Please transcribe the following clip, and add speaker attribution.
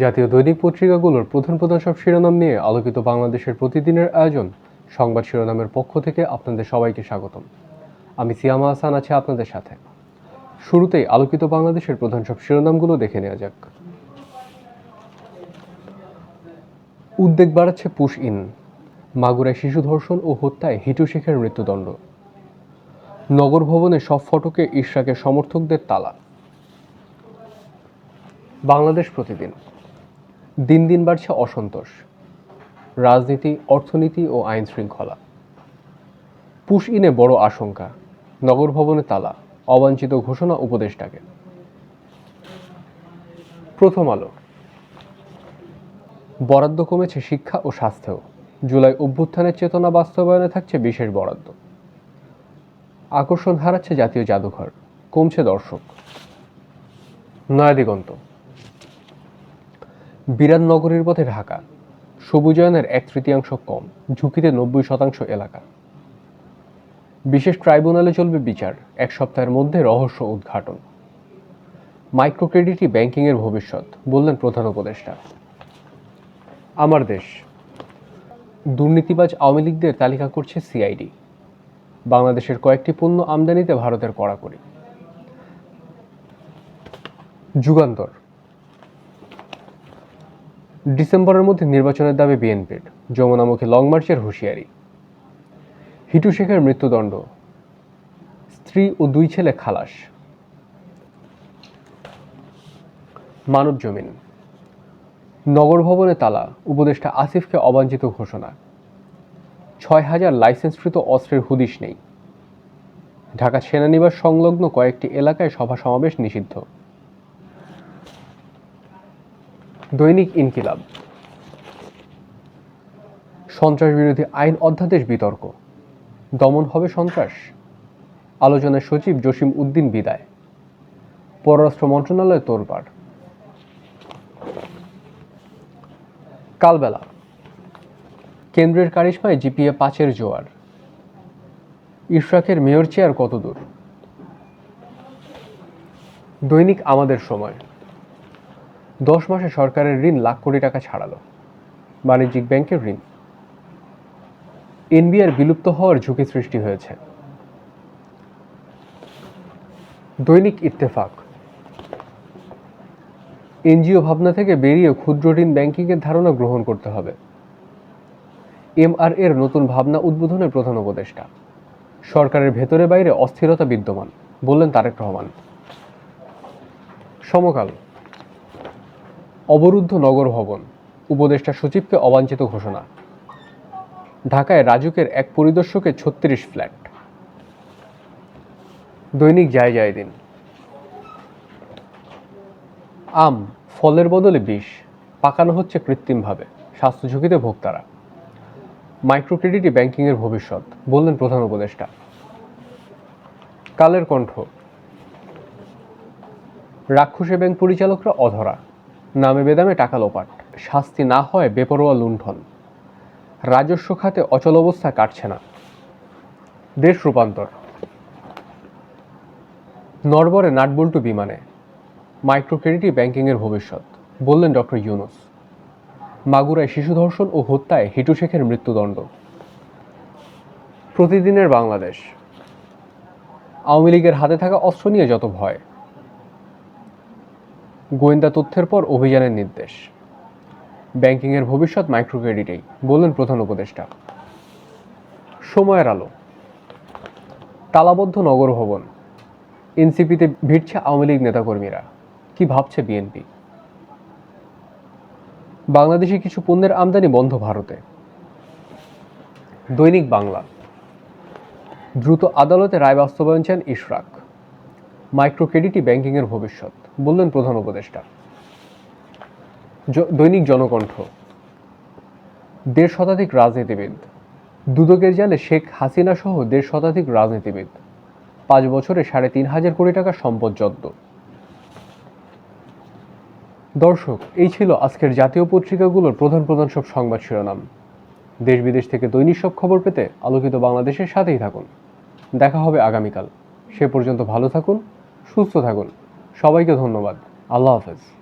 Speaker 1: জাতীয় দৈনিক পত্রিকাগুলোর প্রধান প্রধান সব শিরোনাম নিয়ে আলোকিত বাংলাদেশের প্রতিদিনের আয়োজন। সংবাদ শিরোনামের পক্ষ থেকে আপনাদের সবাইকে স্বাগতম। আমি সিয়ামা হাসান আছি আপনাদের সাথে। শুরুতেই আলোকিত বাংলাদেশের প্রধান সব শিরোনামগুলো দেখে নেওয়া যাক। উদ্বেগ বাড়াচ্ছে পুশ ইন। মাগুরায় শিশু ধর্ষণ ও হত্যায় হিটু শেখের মৃত্যুদণ্ড। নগর ভবনে সব ফটকে ইশরাকের সমর্থকদের তালা। বাংলাদেশ প্রতিদিন। দিন দিন বাড়ছে অসন্তোষ, রাজনীতি, অর্থনীতি ও আইন শৃঙ্খলা। পুশ ইনে বড় আশঙ্কা, নগর ভবনে তালা, অবাঞ্ছিত ঘোষণা উপদেষ্টাকে। প্রথম আলো। বরাদ্দ কমেছে শিক্ষা ও স্বাস্থ্যেও। জুলাই অভ্যুত্থানের চেতনা বাস্তবায়নে থাকছে বিশেষ বরাদ্দ। আকর্ষণ হারাচ্ছে জাতীয় জাদুঘর, কমছে দর্শক। নয়াদিগন্ত। বিরাট নগরীর পথে ঢাকা। সবুজায়নের এক তৃতীয়াংশ কম, ঝুঁকিতে নব্বই শতাংশ এলাকা। বিশেষ ট্রাইব্যুনালে চলবে বিচার, এক সপ্তাহের মধ্যে রহস্য উদ্ঘাটন। মাইক্রো ক্রেডিটই ব্যাংকিংয়ের ভবিষ্যৎ, বললেন প্রধান উপদেষ্টা। আমার দেশ। দুর্নীতিবাজ আওয়ামী লীগদের তালিকা করছে সিআইডি। বাংলাদেশের কয়েকটি পণ্য আমদানিতে ভারতের কড়াকড়ি। যুগান্তর। ডিসেম্বরের মধ্যে নির্বাচনের দাবি বিএনপির। যমুনামুখী লং মার্চের হুঁশিয়ারি। হিটু শেখের মৃত্যুদণ্ড। স্ত্রী ও দুই ছেলে খালাস। মানব জমিন। নগর ভবনে তালা। উপদেষ্টা আসিফকে অবাঞ্ছিত ঘোষণা। ছয় হাজার লাইসেন্সকৃত অস্ত্রের হুদিশ নেই। ঢাকা সেনানিবাস সংলগ্ন কয়েকটি এলাকায় সভা সমাবেশ নিষিদ্ধ। দৈনিক ইনকিলাব। সন্ত্রাস বিরোধী আইন অধ্যাদেশ বিতর্ক। দমন হবে সন্ত্রাস। আলোচনায় সচিব জসিম উদ্দিন বিদায়। পররাষ্ট্র মন্ত্রণালয় তোলপাড়। কালবেলা। কেন্দ্রের কারিশমায় জিপিএ পাঁচের জোয়ার। ইশরাকের মেয়র চেয়ার কতদূর? দৈনিক আমাদের সময়। দশ মাসে সরকারের ঋণ লাখ কোটি টাকা ছাড়ালো। বাণিজ্যিক ব্যাংকের ঋণ। এনবিআর বিলুপ্ত হওয়ার ঝুঁকি সৃষ্টি হয়েছে। দৈনিক ইত্তেফাক। এনজিও ভাবনা থেকে বেরিয়ে ক্ষুদ্র ঋণ ব্যাংকিংয়ের ধারণা গ্রহণ করতে হবে। এমআর এর নতুন ভাবনা উদ্বোধনের প্রধান উপদেষ্টা। সরকারের ভেতরে বাইরে অস্থিরতা বিদ্যমান, বললেন তারেক রহমান। সমকাল। অবরুদ্ধ নগর ভবন, উপদেষ্টা সচিবকে অবাঞ্ছিত ঘোষণা। ঢাকায় রাজুকের এক পরিদর্শকে ছত্রিশ ফ্ল্যাট। দৈনিক যায় যায় দিন। আম ফলের বদলে বিষ, পাকানো হচ্ছে কৃত্রিমভাবে, স্বাস্থ্য ঝুঁকিতে ভোক্তারা। মাইক্রো ক্রেডিটই ব্যাংকিংয়ের ভবিষ্যৎ, বললেন প্রধান উপদেষ্টা। কালের কণ্ঠ। রাক্ষসে ব্যাংক পরিচালকরা অধরা। নামে বেদামে টাকা লোপাট, শাস্তি না হয় বেপরোয়া লুণ্ঠন। রাজস্ব খাতে অচল অবস্থা কাটছে না। দেশ রূপান্তর। নরবরে নাটবল্টু বিমানে। মাইক্রো ক্রেডিটই ব্যাংকিংয়ের ভবিষ্যৎ, বললেন ডক্টর ইউনুস। মাগুরায় শিশু ধর্ষণ ও হত্যায় হিটু শেখের মৃত্যুদণ্ড। প্রতিদিনের বাংলাদেশ। আওয়ামী লীগের হাতে থাকা অস্ত্র নিয়ে যত ভয়। গোয়েন্দা তথ্যের পর অভিযানের নির্দেশ। ব্যাংকিংয়ের ভবিষ্যৎ মাইক্রো ক্রেডিটেই বললেন প্রধান উপদেষ্টা। সময়ের আলো। তালাবদ্ধ নগর ভবন। এনসিপিতে ভিড়ছে আওয়ামী লীগ নেতাকর্মীরা। কি ভাবছে বিএনপি? বাংলাদেশে কিছু পণ্যের আমদানি বন্ধ ভারতে। দৈনিক বাংলা। দ্রুত আদালতে রায় বাস্তবায়ন চান ইশরাক। মাইক্রো ক্রেডিটই ব্যাংকিংয়ের ভবিষ্যৎ, বললেন প্রধান উপদেষ্টা। দৈনিক জনকণ্ঠ। দেড় শতাধিক রাজনীতিবিদ, দুদকের জালে শেখ হাসিনা সহ দেড় শতাধিক রাজনীতিবিদ, পাঁচ বছরে সাড়ে তিন হাজার কোটি টাকা সম্পদ জব্দ। দর্শক, এই ছিল আজকের জাতীয় পত্রিকাগুলোর প্রধান প্রধান সব সংবাদ শিরোনাম। দেশ বিদেশ থেকে দৈনিক সব খবর পেতে আলোকিত বাংলাদেশের সাথেই থাকুন। দেখা হবে আগামীকাল। সে পর্যন্ত ভালো থাকুন সুস্থ থাকুন। সবাইকে ধন্যবাদ। আল্লাহ হাফেজ।